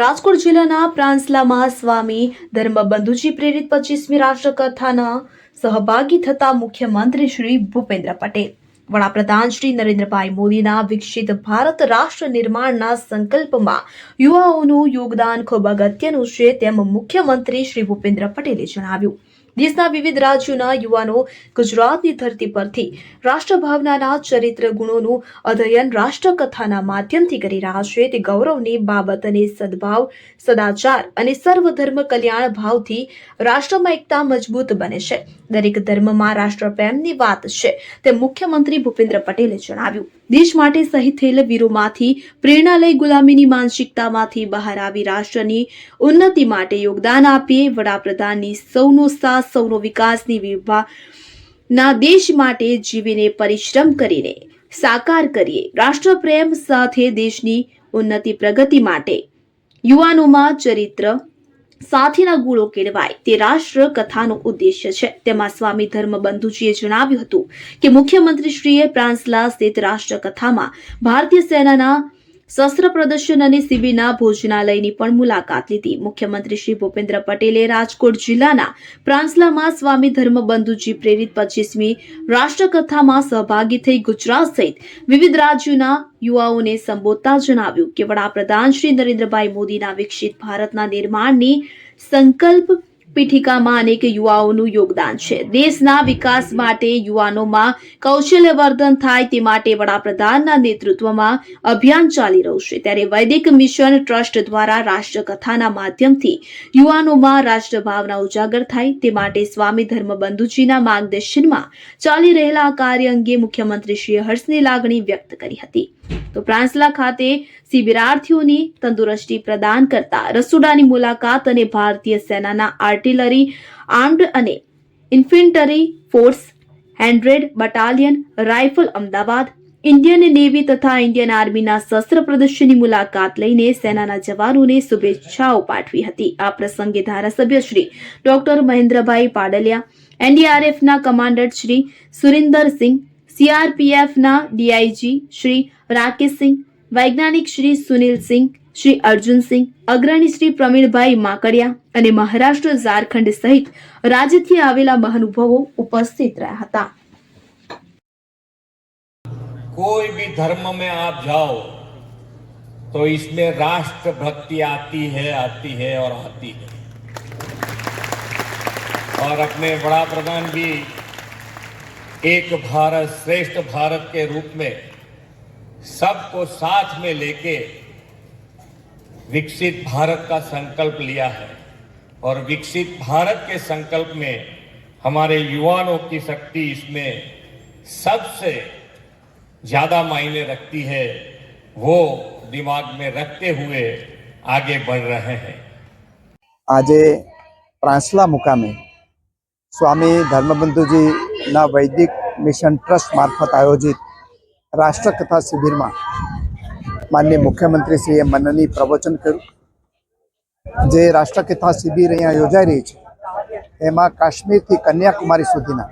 રાજકોટ જિલ્લાના પ્રાંસલામાં સ્વામી ધર્મબંધુજી પ્રેરિત પચીસમી રાષ્ટ્રકથાના સહભાગી થતા મુખ્યમંત્રી શ્રી ભૂપેન્દ્ર પટેલ. વડાપ્રધાન શ્રી નરેન્દ્રભાઈ મોદીના વિકસિત ભારત રાષ્ટ્ર નિર્માણના સંકલ્પમાં યુવાઓનું યોગદાન ખૂબ અગત્યનું છે તેમ મુખ્યમંત્રી શ્રી ભૂપેન્દ્ર પટેલે જણાવ્યું. દેશના વિવિધ રાજ્યોના યુવાનો ગુજરાતની ધરતી પરથી રાષ્ટ્રભાવનાના ચરિત્ર ગુણોનું અધ્યયન રાષ્ટ્રકથાના માધ્યમથી કરી રહ્યા છે. તે ગૌરવની બાબત અને સદભાવ, સદાચાર અને સર્વધર્મ કલ્યાણ ભાવથી રાષ્ટ્રમાં એકતા મજબૂત બને છે. દરેક ધર્મમાં રાષ્ટ્રપ્રેમની વાત છે તે મુખ્યમંત્રી ભૂપેન્દ્ર પટેલે જણાવ્યું. દેશ માટે શહીદ થયેલ વીરોમાંથી પ્રેરણા લઈ ગુલામીની માનસિકતામાંથી બહાર આવી રાષ્ટ્રની ઉન્નતિ માટે યોગદાન આપીએ. વડાપ્રધાનની સૌનો સાથ, સૌનો વિકાસની વિભા ના દેશ માટે જીવીને પરિશ્રમ કરીને સાકાર કરીએ. રાષ્ટ્રપ્રેમ સાથે દેશની ઉન્નતિ પ્રગતિ માટે યુવાનોમાં ચરિત્ર સાથેના ગુણો કેળવાય તે રાષ્ટ્ર કથાનો ઉદ્દેશ્ય છે. તેમાં સ્વામી ધર્મબંધુજીએ જણાવ્યું હતું કે મુખ્યમંત્રીશ્રીએ પ્રાંસલા સ્થિત રાષ્ટ્રકથામાં ભારતીય સેનાના શસ્ત્ર પ્રદર્શન અને શિબિરના ભોજનાલયની પણ મુલાકાત લીધી. મુખ્યમંત્રી શ્રી ભૂપેન્દ્ર પટેલે રાજકોટ જિલ્લાના પ્રાંસલામાં સ્વામી ધર્મબંધુજી પ્રેરિત પચીસમી રાષ્ટ્રકથામાં સહભાગી થઈ ગુજરાત સહિત વિવિધ રાજ્યોના યુવાઓને સંબોધતા જણાવ્યું કે વડાપ્રધાન શ્રી નરેન્દ્રભાઈ મોદીના વિકસિત ભારતના નિર્માણની સંકલ્પ પીઠિકામાં અનેક યુવાઓનું યોગદાન છે. દેશના વિકાસ માટે યુવાનોમાં કૌશલ્યવર્ધન થાય તે માટે વડાપ્રધાનના નેતૃત્વમાં અભિયાન ચાલી રહ્યું છે. ત્યારે વૈદિક મિશન ટ્રસ્ટ દ્વારા રાષ્ટ્રકથાના માધ્યમથી યુવાનોમાં રાષ્ટ્રભાવના ઉજાગર થાય તે માટે સ્વામી ધર્મબંધુજીના માર્ગદર્શનમાં ચાલી રહેલા કાર્ય અંગે મુખ્યમંત્રી શ્રી હર્ષની લાગણી વ્યક્ત કરી હતી. તો પ્રાંસલા ખાતે શિબિરાર્થીઓની તંદુરસ્તી પ્રદાન કરતા રસોડાની મુલાકાત અને ભારતીય સેનાના આર્ટિલરી, આર્મ્ડ અને infantry force, hundred battalion, rifle Ahmedabad, Indian navy તથા ઇન્ડિયન આર્મીના શસ્ત્ર પ્રદર્શનની મુલાકાત લઈને સેનાના જવાનોને શુભેચ્છાઓ પાઠવી હતી. આ પ્રસંગે ધારાસભ્ય શ્રી ડોક્ટર મહેન્દ્રભાઈ પાડલિયા, એનડીઆરએફના કમાન્ડર શ્રી સુરિન્દરસિંહ સીઆરપીએફના ડીઆઈજી શ્રી રાકેશસિંહ વૈજ્ઞાનિક શ્રી સુનિલસિંહ શ્રી અર્જુનસિંહ અગ્રણી શ્રી પ્રવીણભાઈ માકડિયા અને મહારાષ્ટ્ર ઝારખંડ સહિત રાજ્યથી આવેલા મહાનુભાવો ઉપસ્થિત રહ્યા હતા कोई भी धर्म में आप जाओ तो इसमें राष्ट्र भक्ति आती है आती है और आती है और अपने बड़ा प्रधान भी एक भारत श्रेष्ठ भारत के रूप में सबको साथ में लेके विकसित भारत का संकल्प लिया है और विकसित भारत के संकल्प में हमारे युवाओं की शक्ति इसमें सबसे ज्यादा मायने रखती है वो दिमाग में रखते हुए आगे बढ़ रहे हैं આજે પ્રાંસલા મુકામે સ્વામી ધર્મબંધુજીના વૈદિક મિશન ટ્રસ્ટ મારફત આયોજિત રાષ્ટ્રકથા શિબિરમાં માનનીય મુખ્યમંત્રીશ્રીએ મનની પ્રવચન કર્યું. જે રાષ્ટ્રકથા શિબિર અહીંયા યોજાઈ રહી છે, એમાં કાશ્મીરથી કન્યાકુમારી સુધીના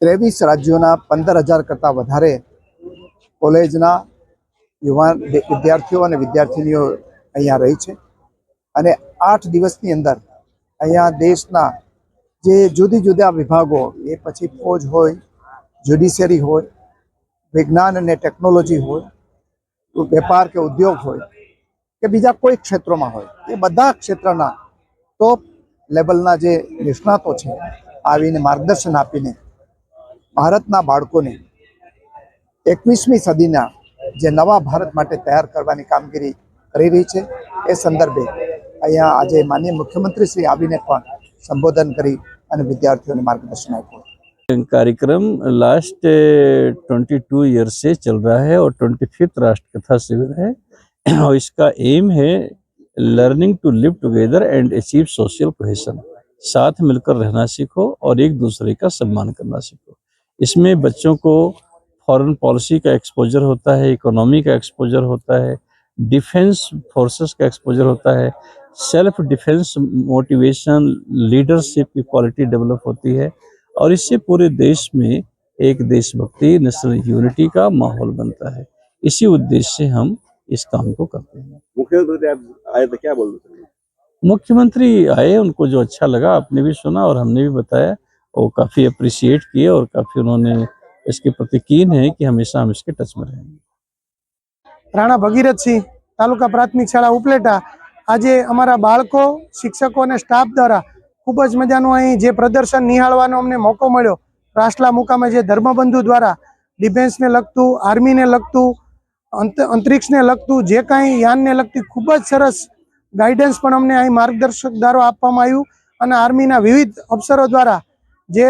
ત્રેવીસ રાજ્યોના પંદર હજાર કરતાં વધારે કોલેજના યુવાન વિદ્યાર્થીઓ અને વિદ્યાર્થીનીઓ અહીંયા રહી છે. અને આઠ દિવસની અંદર અહીંયા દેશના જે જુદી જુદા વિભાગો, એ પછી ફોજ હોય જ્યુડિશિયરી હોય, વિજ્ઞાન અને ટેકનોલોજી હોય, વેપાર કે ઉદ્યોગ હોય, કે બીજા કોઈ ક્ષેત્રોમાં હોય, એ બધા ક્ષેત્રના ટોપ લેવલના જે નિષ્ણાતો છે, આવીને માર્ગદર્શન આપીને ભારતના બાળકોને એકવીસમી સદીના જે નવા ભારત માટે તૈયાર કરવાની કામગીરી કરી રહી છે, એ સંદર્ભે અહીંયા આજે માનનીય મુખ્યમંત્રી શ્રી આવીને પણ સંબોધન કરી અને વિદ્યાર્થીઓને માર્ગદર્શન આપ્યું कार्यक्रम लास्ट ट्वेंटी टू ईयर से चल रहा है और ट्वेंटी फिफ्थ राष्ट्र कथा शिविर है और इसका एम है learning to live together and achieve social cohesion साथ मिलकर रहना सीखो और एक दूसरे का सम्मान करना सीखो इसमें बच्चों को फॉरेन पॉलिसी का एक्सपोजर होता है इकोनॉमी का एक्सपोजर होता है डिफेंस फोर्सेस का एक्सपोजर होता है। सेल्फ डिफेंस मोटिवेशन लीडरशिप की क्वालिटी डेवलप होती है और इससे पूरे देश में एक देशभक्ति नेशनल यूनिटी का माहौल बनता है। इसी उद्देश्य से हम इस काम को करते हैं। मुख्यमंत्री आए तो क्या बोल मुख्यमंत्री आए उनको जो अच्छा लगा आपने भी सुना और हमने भी बताया। वो काफ़ी अप्रिशिएट किए और काफ़ी उन्होंने इसके प्रति कीन है कि हमेशा हम इसके टच में रहेंगे। રાણા ભગીરથસિંહ, તાલુકા પ્રાથમિક શાળા ઉપલેટા. આજે અમારા બાળકો, શિક્ષકો અને સ્ટાફ દ્વારા ખૂબ જ મજાનું અહીં જે પ્રદર્શન નિહાળવાનો અમને મોકો મળ્યો, રાસલા મુકામે જે ધર્મબંધુ દ્વારા ડિફેન્સને લગતું, આર્મીને લગતું, અંત, અંતરિક્ષને લગતું, જે કાંઈ યાનને લગતી ખૂબ જ સરસ ગાઈડન્સ પણ અમને અહીં માર્ગદર્શક દ્વારા આપવામાં આવ્યું અને આર્મીના વિવિધ અફસરો દ્વારા જે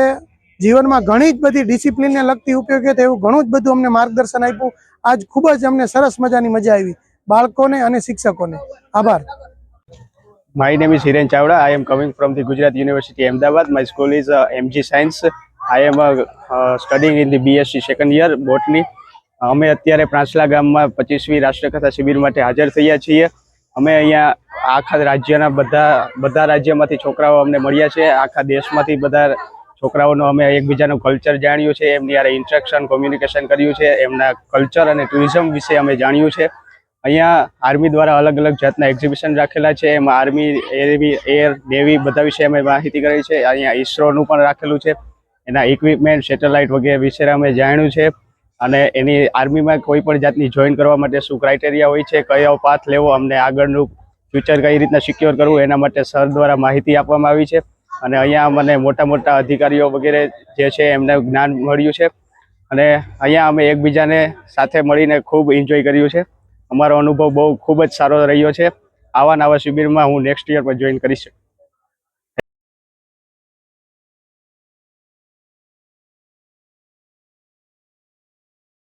જીવનમાં ઘણી જ બધી ડિસિપ્લિનને લગતી ઉપયોગી એવું ઘણું જ બધું અમને માર્ગદર્શન આપ્યું. આજ ખૂબ જ અમને સરસ મજાની મજા આવી બાળકોને અને શિક્ષકોને આભાર Hiren Chawda. I am coming from the Gujarat University, Ahmedabad. My school is uh, MG Science. I am uh, uh, studying in the BSc second year, botany. અમે અત્યારે પ્રાંસલા ગામમાં પચીસમી રાષ્ટ્રકથા શિબિર માટે હાજર થયા છીએ અમે અહીંયા આખા રાજ્યના બધા બધા રાજ્યમાંથી છોકરાઓ અમને મળ્યા છે આખા દેશમાંથી બધા છોકરાઓનો અમે એકબીજાનું કલ્ચર જાણ્યું છે, એમની યારે ઇન્ટ્રેક્શન કોમ્યુનિકેશન કર્યું છે, એમના કલ્ચર અને ટુરિઝમ વિશે અમે જાણ્યું છે. અહીંયા આર્મી દ્વારા અલગ અલગ જાતના એક્ઝિબિશન રાખેલા છે, એમાં આર્મી એરવી એર નેવી બધા વિશે અમે માહિતી કરી છે. અહીંયા ઇસરોનું પણ રાખેલું છે. એના ઇક્વિપમેન્ટ સેટેલાઇટ વગેરે વિશે અમે જાણ્યું છે. અને એની આર્મીમાં કોઈ પણ જાતની જોઈન કરવા માટે શું ક્રાઇટેરિયા હોય છે, કયો પાથ લેવો, અમને આગળનું ફ્યુચર કઈ રીતના સિક્યોર કરવું, એના માટે સર દ્વારા માહિતી આપવામાં આવી છે. અને અહીંયા મને મોટા મોટા અધિકારીઓ વગેરે જે છે એમને જ્ઞાન મળ્યું છે. અને અહીંયા અમે એકબીજાને સાથે મળીને ખૂબ એન્જોય કર્યું છે. અમારો અનુભવ બહુ ખૂબ જ સારો રહ્યો છે. આવા નવા શિબિરમાં હું નેક્સ્ટ યર પર જોઈન કરીશ.